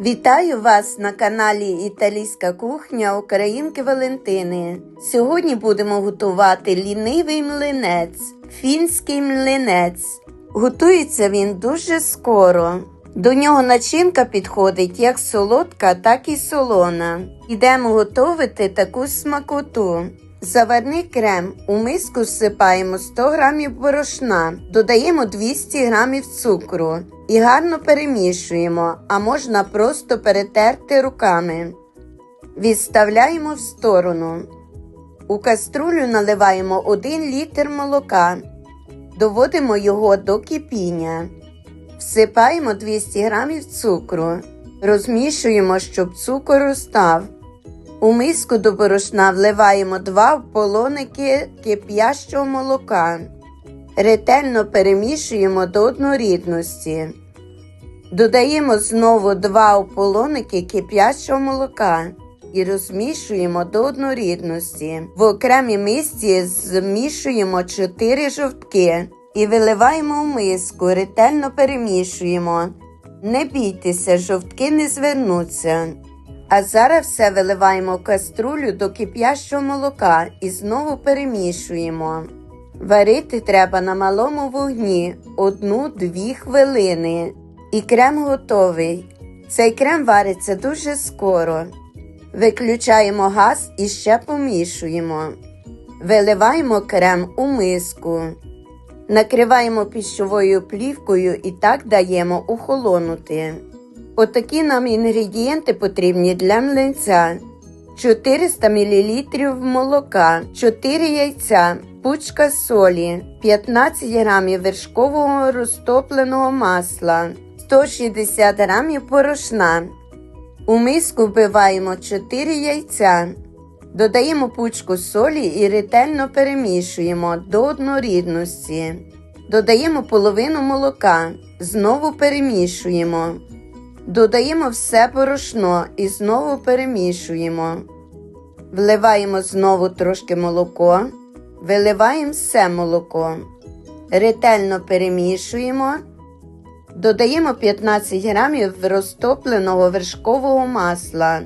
Вітаю вас на каналі Італійська кухня Українки Валентини. Сьогодні будемо готувати лінивий млинець, фінський млинець. Готується він дуже скоро. До нього начинка підходить як солодка, так і солона. Ідемо готувати таку смакоту. Заварний крем у миску всипаємо 100 г борошна, додаємо 200 г цукру і гарно перемішуємо, а можна просто перетерти руками. Відставляємо в сторону. У каструлю наливаємо 1 літр молока, доводимо його до кипіння. Всипаємо 200 г цукру, розмішуємо, щоб цукор розстав. У миску до борошна вливаємо 2 полоники кип'ящого молока. Ретельно перемішуємо до однорідності. Додаємо знову 2 ополоники кип'ячого молока і розмішуємо до однорідності. В окремій мисці змішуємо 4 жовтки і виливаємо в миску, ретельно перемішуємо. Не бійтеся, жовтки не звернуться. А зараз все виливаємо в каструлю до кип'ящого молока і знову перемішуємо. Варити треба на малому вогні 1-2 хвилини. І крем готовий. Цей крем вариться дуже скоро. Виключаємо газ і ще помішуємо. Виливаємо крем у миску. Накриваємо піщовою плівкою і так даємо охолонути. Отакі нам інгредієнти потрібні для млинця. 400 мл молока, 4 яйця, пучка солі, 15 г вершкового розтопленого масла, 160 г порошна. У миску вбиваємо 4 яйця. Додаємо пучку солі і ретельно перемішуємо до однорідності. Додаємо половину молока, знову перемішуємо. Додаємо все порошно і знову перемішуємо. Вливаємо знову трошки молоко, виливаємо все молоко. Ретельно перемішуємо. Додаємо 15 грамів розтопленого вершкового масла.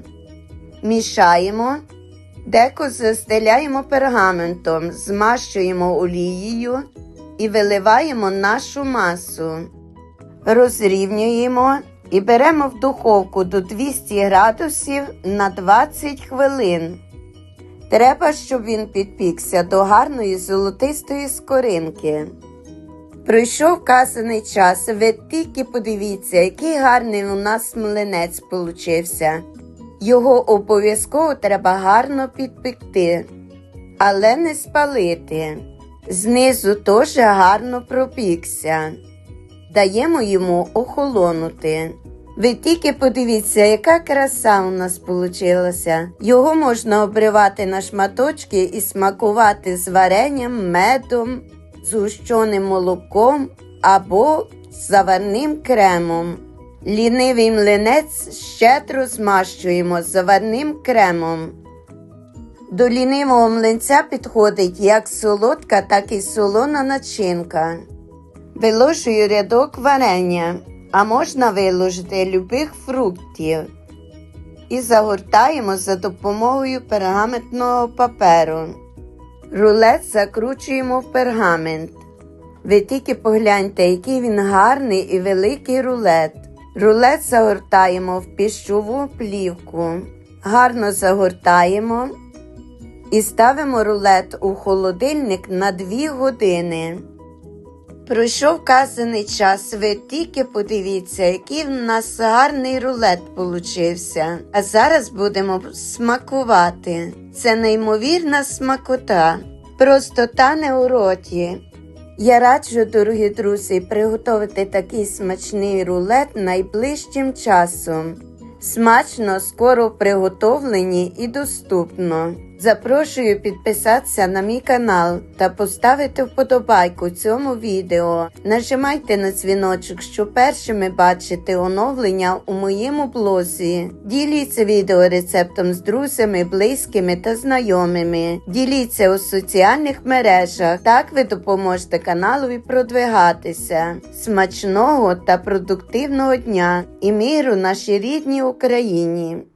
Мішаємо. Деко застеляємо пергаментом, змащуємо олією і виливаємо нашу масу. Розрівнюємо і беремо в духовку до 200 градусів на 20 хвилин. Треба, щоб він підпікся до гарної золотистої скоринки. Пройшов вказаний час, ви тільки подивіться, який гарний у нас млинець получився. Його обов'язково треба гарно підпекти, але не спалити. Знизу теж гарно пропікся. Даємо йому охолонути. Ви тільки подивіться, яка краса у нас вийшла. Його можна обривати на шматочки і смакувати з варенням, медом, згущеним молоком або заварним кремом. Лінивий млинець щедро змащуємо заварним кремом. До лінивого млинця підходить як солодка, так і солона начинка. Виложую рядок варення, а можна виложити любих фруктів. І загортаємо за допомогою пергаментного паперу. Рулет закручуємо в пергамент. Ви тільки погляньте, який він гарний і великий рулет. Рулет загортаємо в піщову плівку. Гарно загортаємо і ставимо рулет у холодильник на 2 години. Пройшов вказаний час, ви тільки подивіться, який в нас гарний рулет получився. А зараз будемо смакувати. Це неймовірна смакота, просто тане у роті. Я раджу, дорогі друзі, приготувати такий смачний рулет найближчим часом. Смачно, скоро в приготовленні і доступно. Запрошую підписатися на мій канал та поставити вподобайку цьому відео. Нажимайте на дзвіночок, щоб першими бачити оновлення у моєму блозі. Діліться відео рецептом з друзями, близькими та знайомими. Діліться у соціальних мережах. Так ви допоможете каналові продвигатися. Смачного та продуктивного дня і миру нашій рідній Україні!